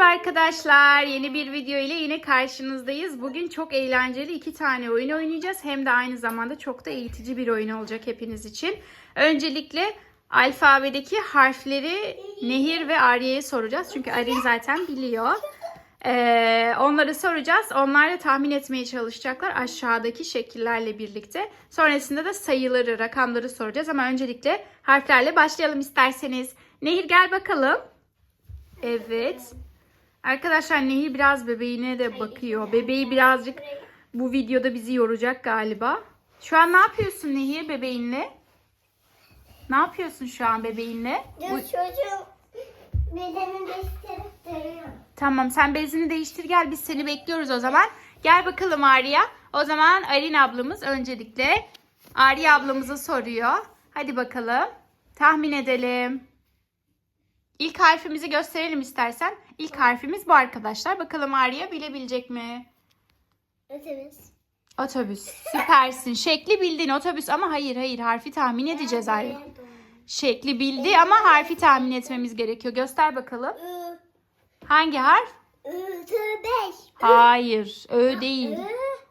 Merhaba arkadaşlar. Yeni bir video ile yine karşınızdayız. Bugün çok eğlenceli iki tane oyun oynayacağız. Hem de aynı zamanda çok da eğitici bir oyun olacak hepiniz için. Öncelikle alfabedeki harfleri Nehir ve Arya'ya soracağız. Çünkü Arin zaten biliyor. Ee, onları soracağız. Onlar da tahmin etmeye çalışacaklar aşağıdaki şekillerle birlikte. Sonrasında da sayıları, rakamları soracağız. Ama öncelikle harflerle başlayalım isterseniz. Nehir gel bakalım. Evet. Arkadaşlar Nehir biraz bebeğine de bakıyor. Bebeği birazcık bu videoda bizi yoracak galiba. Şu an ne yapıyorsun Nehir bebeğinle? Ne yapıyorsun şu an bebeğinle? Dur Uy- çocuğum bedenini değiştirip duruyor. Tamam sen bezini değiştir gel biz seni bekliyoruz o zaman. Gel bakalım Arya. O zaman Arin ablamız öncelikle Arya ablamıza soruyor. Hadi bakalım. Tahmin edelim. İlk harfimizi gösterelim istersen. İlk harfimiz bu arkadaşlar. Bakalım Arya bilebilecek mi? Otobüs. Otobüs. Süpersin. Şekli bildin otobüs ama hayır hayır harfi tahmin edeceğiz Arya. Şekli bildi ama harfi tahmin etmemiz gerekiyor. Göster bakalım. Hangi harf? ü, tı, beş. Hayır. Ö değil.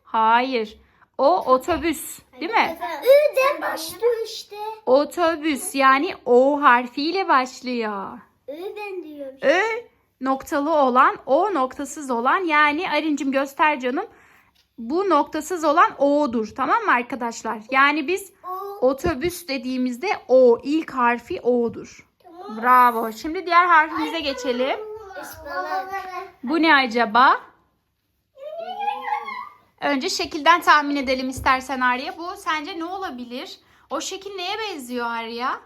Hayır. O otobüs, değil mi? ü de başlıyor işte. Otobüs yani O harfiyle başlıyor. Ü ben diyorum. Ö noktalı olan, O noktasız olan yani Arincim göster canım. Bu noktasız olan O'dur. Tamam mı arkadaşlar? Yani biz otobüs dediğimizde O ilk harfi O'dur. Tamam. Bravo. Şimdi diğer harfimize geçelim. Bu ne acaba? Önce şekilden tahmin edelim istersen Arya. Bu sence ne olabilir? O şekil neye benziyor Arya?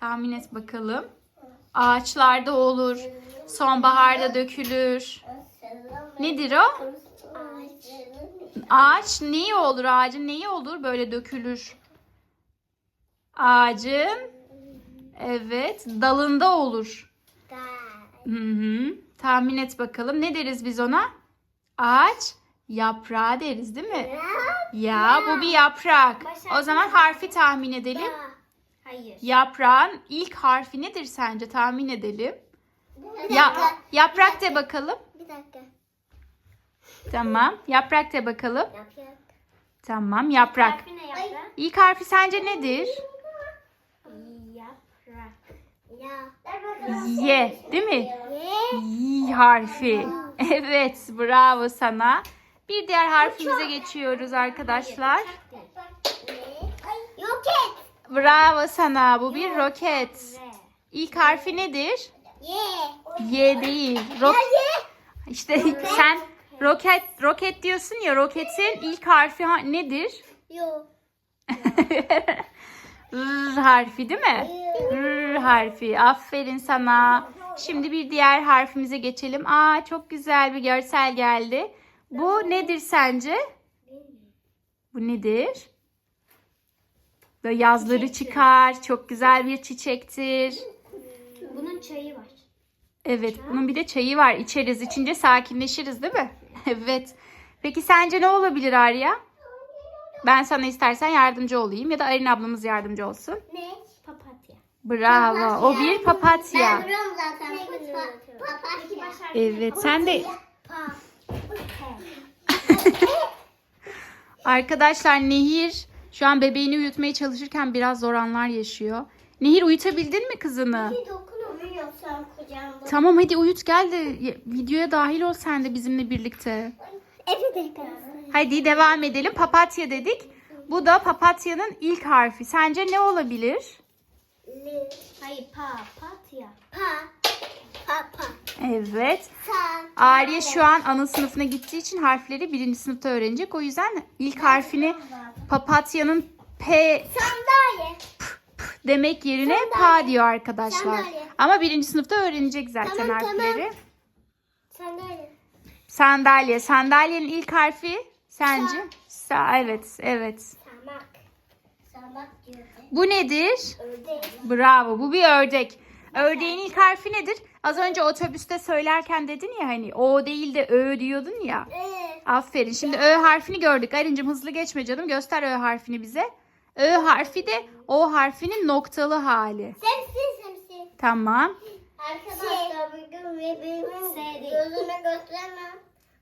Tahmin et bakalım. Ağaçlarda olur. Sonbaharda dökülür. Nedir o? Ağaç. Ağaç neyi olur? Ağacın neyi olur? Böyle dökülür. Ağacın evet dalında olur. Hı hı. Tahmin et bakalım. Ne deriz biz ona? Ağaç yaprağı deriz değil mi? Ya bu bir yaprak. O zaman harfi tahmin edelim. Hayır. Yaprağın ilk harfi nedir sence? Tahmin edelim. Bir Ya dakika. yaprak de bakalım. Bir dakika. Tamam. Yaprak de bakalım. Yaprak. Tamam, yaprak. Harfi ne yaprak? İlk harfi sence nedir? Yaprak. Ya. Y, değil mi? Ye. Y harfi. Evet, bravo sana. Bir diğer harfimize geçiyoruz arkadaşlar. Yok et. Bravo sana. Bu bir roket. İlk harfi nedir? Ye. Y değil. Ro- işte sen roket roket diyorsun ya roketin ilk harfi ha- nedir? Yok. R harfi değil mi? R harfi. Aferin sana. Şimdi bir diğer harfimize geçelim. Aa çok güzel bir görsel geldi. Bu nedir sence? Bu nedir? Böyle yazları çıkar. Çok güzel bir çiçektir. Bunun çayı var. Evet, bunun bir de çayı var. İçeriz, içince sakinleşiriz değil mi? Evet. Peki sence ne olabilir Arya? Ben sana istersen yardımcı olayım ya da Arin ablamız yardımcı olsun. Ne? Papatya. Bravo. O bir papatya. Ben biliyorum zaten. Papatya. Evet, sen de Pa. arkadaşlar Nehir şu an bebeğini uyutmaya çalışırken biraz zor anlar yaşıyor. Nehir uyutabildin mi kızını? Bir dokunamıyorsam kucağımda. Tamam hadi uyut gel de videoya dahil ol sen de bizimle birlikte. Evet. Hadi devam edelim. Papatya dedik. Bu da papatyanın ilk harfi. Sence ne olabilir? Li. Hayır pa. Papatya. Pa. Pa pa. Evet. Arya şu an ana sınıfına gittiği için harfleri birinci sınıfta öğrenecek. O yüzden ilk harfini papatyanın P Sandalye. demek yerine pa diyor arkadaşlar. Sandalye. Ama birinci sınıfta öğrenecek zaten Tamam, harfleri. Sandalye. Sandalye. Sandalyenin ilk harfi sence? Sa evet, evet. Samak. Samak diyor. Bu nedir? Ördek. Bravo. Bu bir ördek. Ördeğin ilk harfi nedir? Az önce otobüste söylerken dedin ya hani o değil de ö diyordun ya. Aferin. Şimdi Ö harfini gördük. Arincim hızlı geçme canım. Göster Ö harfini bize. Ö harfi de O harfinin noktalı hali. semsi semsi. Tamam. Arkadaşlar bugün bebeğimin gözüne göstermem.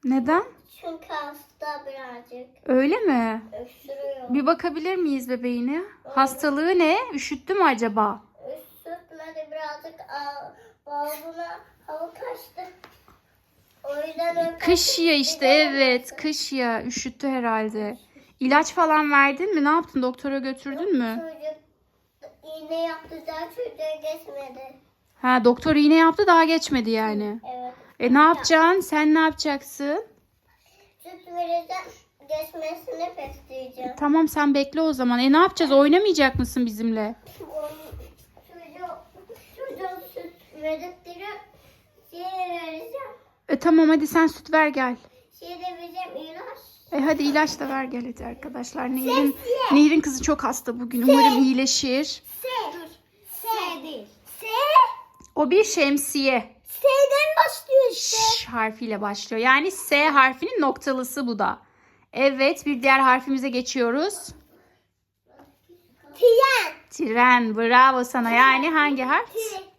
Neden? Çünkü hasta birazcık. Öyle mi? Öksürüyor. Bir bakabilir miyiz bebeğine? Hastalığı ne? Üşüttü mü acaba? Birazcık boğazına hava kaçtı. O yüzden Kış ya işte evet kış ya üşüttü herhalde. İlaç falan verdin mi? Ne yaptın? Doktora götürdün mü? Çocuk iğne yaptı daha çocuğa geçmedi. Ha doktor iğne yaptı daha geçmedi yani. Evet. E ne yapacaksın? Sen ne yapacaksın? Süt vereceğim. Geçmesini bekleyeceğim. Tamam sen bekle o zaman. E ne yapacağız? Oynamayacak mısın bizimle? Çocuğa, süt şey vereceğim. E tamam hadi sen süt ver gel. Şey de vereceğim ilaç. E hadi ilaç da ver gel hadi arkadaşlar. Nehir'in, Nehir'in kızı çok hasta bugün. Umarım iyileşir. S. Dur. S değil. S. O bir şemsiye. S'den başlıyor işte. Ş harfiyle başlıyor. Yani S harfinin noktalısı bu da. Evet bir diğer harfimize geçiyoruz. Tiyen. Tren. Bravo sana. Yani hangi harf?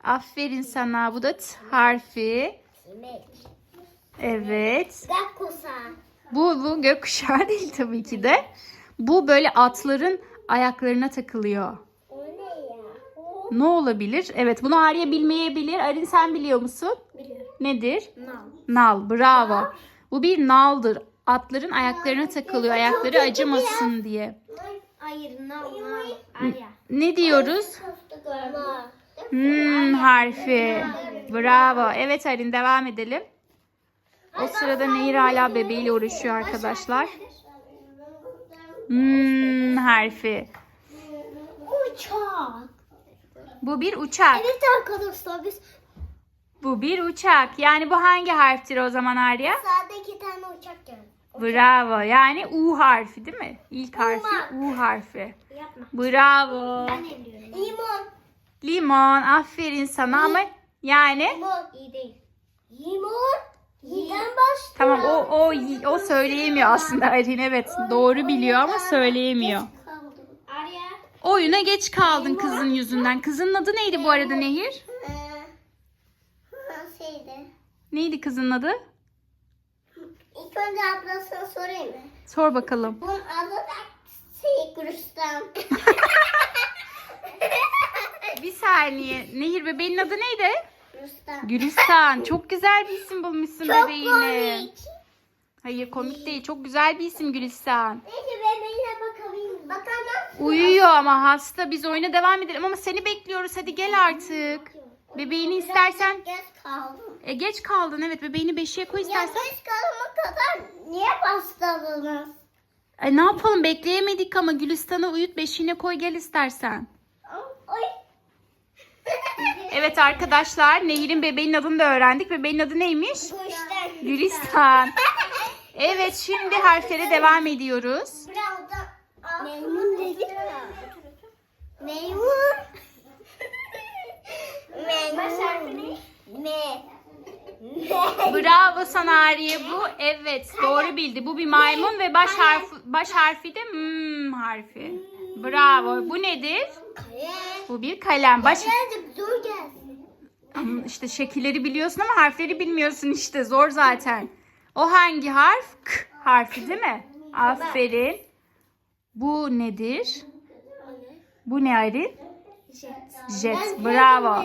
Aferin sana. Bu da T harfi. Evet. Bu, bu gökkuşağı değil tabii ki de. Bu böyle atların ayaklarına takılıyor. O ne ya? O. Ne olabilir? Evet bunu Arya bilmeyebilir. Arin sen biliyor musun? Biliyorum. Nedir? Nal. Nal. Bravo. Bu bir naldır. Atların ayaklarına takılıyor. Ayakları acımasın diye. Hayır nal nal. Arya. Ne diyoruz? Nal. Hmm harfi. Bravo. Evet Arin devam edelim. O sırada Nehir hala bebeğiyle uğraşıyor arkadaşlar. Hmm harfi. Uçak. Bu bir uçak. Evet arkadaşlar biz Bu bir uçak. Yani bu hangi harftir o zaman Arya? sade iki tane uçak geldi. Bravo. Yani U harfi değil mi? İlk harfi U harfi. Yapma. Bravo. Ben eliyorum. Limon. Limon. Aferin sana ama yani Limon. İyi değil. Limon. Yiden başlıyor. tamam o o o söyleyemiyor aslında Arin evet doğru biliyor ama söyleyemiyor. Arya. Oyuna geç kaldın kızın yüzünden. Kızın adı neydi bu arada Nehir? Ee, şeydi. Neydi kızın adı? İlk önce ablasına sorayım mı? Sor bakalım. Bunun adı da şey. Bir saniye. Nehir bebeğin adı neydi? Rüstem. Gülistan. Çok güzel bir isim bulmuşsun Çok bebeğine. komik. Hayır komik değil. Çok güzel bir isim Gülistan. Neyse bebeğine bakalım. Bakalım. Uyuyor ama hasta. Biz oyuna devam edelim ama seni bekliyoruz. Hadi gel artık. Bebeğini istersen Geç kaldım. e, geç kaldın. Evet bebeğini beşiğe koy Ya istersen. geç kalma kadar niye bastırdınız? E, ne yapalım bekleyemedik ama Gülistan'ı uyut beşiğine koy gel istersen. Oy. Evet arkadaşlar Nehir'in bebeğin adını da öğrendik. Bebeğin adı neymiş? Kuşlar. Gülistan. Evet şimdi harflere devam ediyoruz. Meymun dedik ya. Meymun. Meymun. Baş harfi ne? Me. Bravo sana Ariye bu. Evet doğru bildi. Bu bir maymun ve baş harfi, baş harfi de hmm harfi. Bravo. Bu nedir? Kaya. Bu bir kalem. Baş Birazcık zor gelsin. Ama işte şekilleri biliyorsun ama harfleri bilmiyorsun işte. Zor zaten. O hangi harf? K harfi değil mi? Aferin. Bu nedir? Bu ne Arin? Jet. Bravo.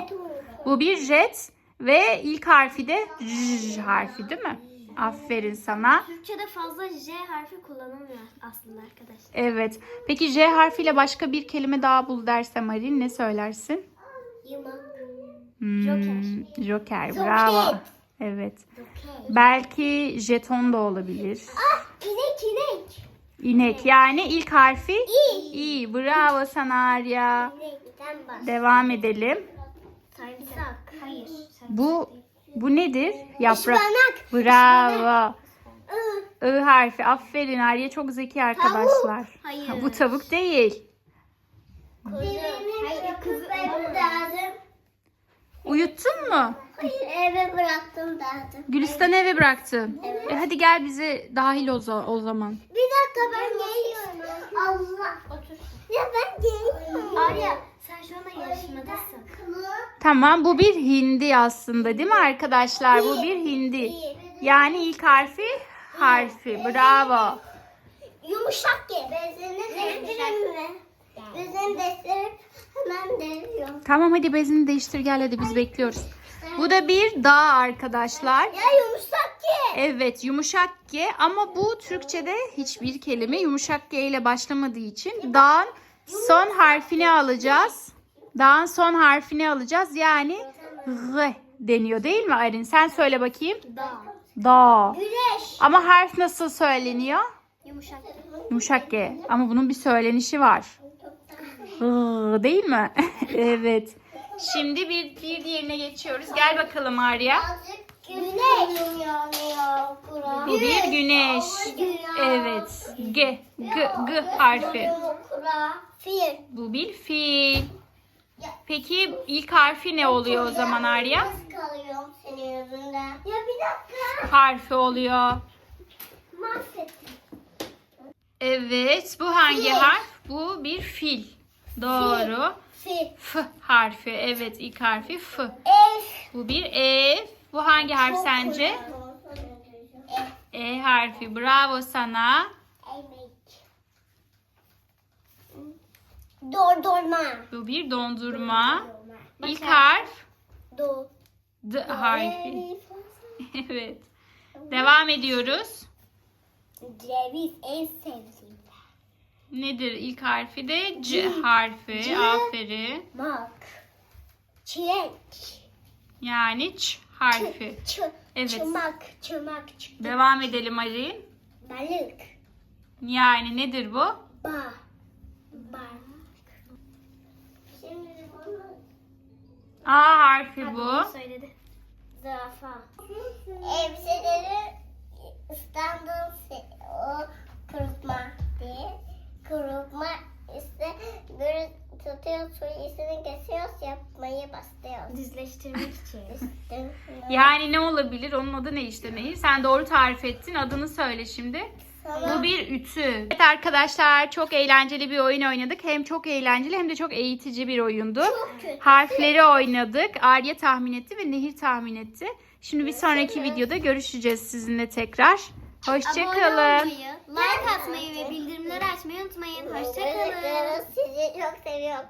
Bu bir jet ve ilk harfi de J harfi değil mi? Aferin sana. Türkçe'de fazla J harfi kullanılmıyor aslında arkadaşlar. Evet. Peki J harfiyle başka bir kelime daha bul dersem Arin ne söylersin? Yılan. Hmm, Joker. Joker. Joker. Bravo. Evet. Belki jeton da olabilir. Ah inek inek. İnek yani ilk harfi İ. İ. Bravo sana Arya. Devam edelim. Sarımsak. Hayır. Bu bu nedir? Yaprak. Ispanak. Bravo. I harfi. Aferin Arya çok zeki arkadaşlar. Hayır. Ha, Bu tavuk değil. Hayır kızı lazım. Uyuttun mu? Hayır eve bıraktım lazım. Gülistan'ı eve bıraktın. E hadi gel bize dahil o, o zaman. Bir dakika ben geliyorum. Allah. Otur. Ya ben geliyorum. Arya sen Sen şu anda yarışmadasın. Tamam bu bir hindi aslında değil mi arkadaşlar? Bu bir hindi. Yani ilk harfi harfi. Bravo. Yumuşak ye. Bezini değiştirelim mi? Bezini değiştirip hemen deriyorum. Tamam hadi bezini değiştir gel hadi biz bekliyoruz. Bu da bir dağ arkadaşlar. Ya yumuşak ye. Evet yumuşak G ama bu Türkçe'de hiçbir kelime yumuşak G ile başlamadığı için dağın son harfini alacağız. Dağın son harfini alacağız yani R deniyor değil mi Arin? Sen söyle bakayım. Dağ. Dağ. Güneş. Ama harf nasıl söyleniyor? Yumuşak. Yumuşak G. Ama bunun bir söylenişi var. R değil mi? evet. Şimdi bir, bir diğerine geçiyoruz. Gel bakalım Arya. Güneş. Bu bir güneş. Evet. G. G. G harfi. Fil. Bu bir fiil. Peki ilk harfi ne oluyor o zaman Arya? Kalıyorum senin yüzünden? Ya bir dakika. Harfi oluyor. Mahvettim. Evet. Bu hangi Fil. harf? Bu bir fil. Doğru. Fil. F harfi. Evet ilk harfi F. Ev. Bu bir E. Bu hangi harf sence? E harfi. Bravo sana. Dordurma. Bu bir dondurma. İlk harf Do. D harfi. Evet. Devam ediyoruz. Ceviz en sevdiğim. Nedir ilk harfi de C harfi. Aferin. Mak. Çilek. Yani Ç harfi. Ç. Evet. Çımak. Çımak. çıktı. Devam edelim Ali. Balık. Yani nedir bu? Ba. Balık. Şimdi bunu A harfi bu. söyledi. Zürafa. Elbiseleri İstanbul o kurutma diye. Kurutma işte böyle tutuyoruz suyu kesiyoruz yapmayı başlıyoruz. Düzleştirmek için. Yani ne olabilir? Onun adı ne işte Nehir? Sen doğru tarif ettin. Adını söyle şimdi. Bu bir ütü. Evet arkadaşlar çok eğlenceli bir oyun oynadık. Hem çok eğlenceli hem de çok eğitici bir oyundu. kötü. Harfleri oynadık. Arya tahmin etti ve Nehir tahmin etti. Şimdi bir sonraki videoda görüşeceğiz sizinle tekrar. Hoşçakalın. like atmayı ve bildirimleri açmayı unutmayın. Hoşçakalın. Sizi çok seviyorum.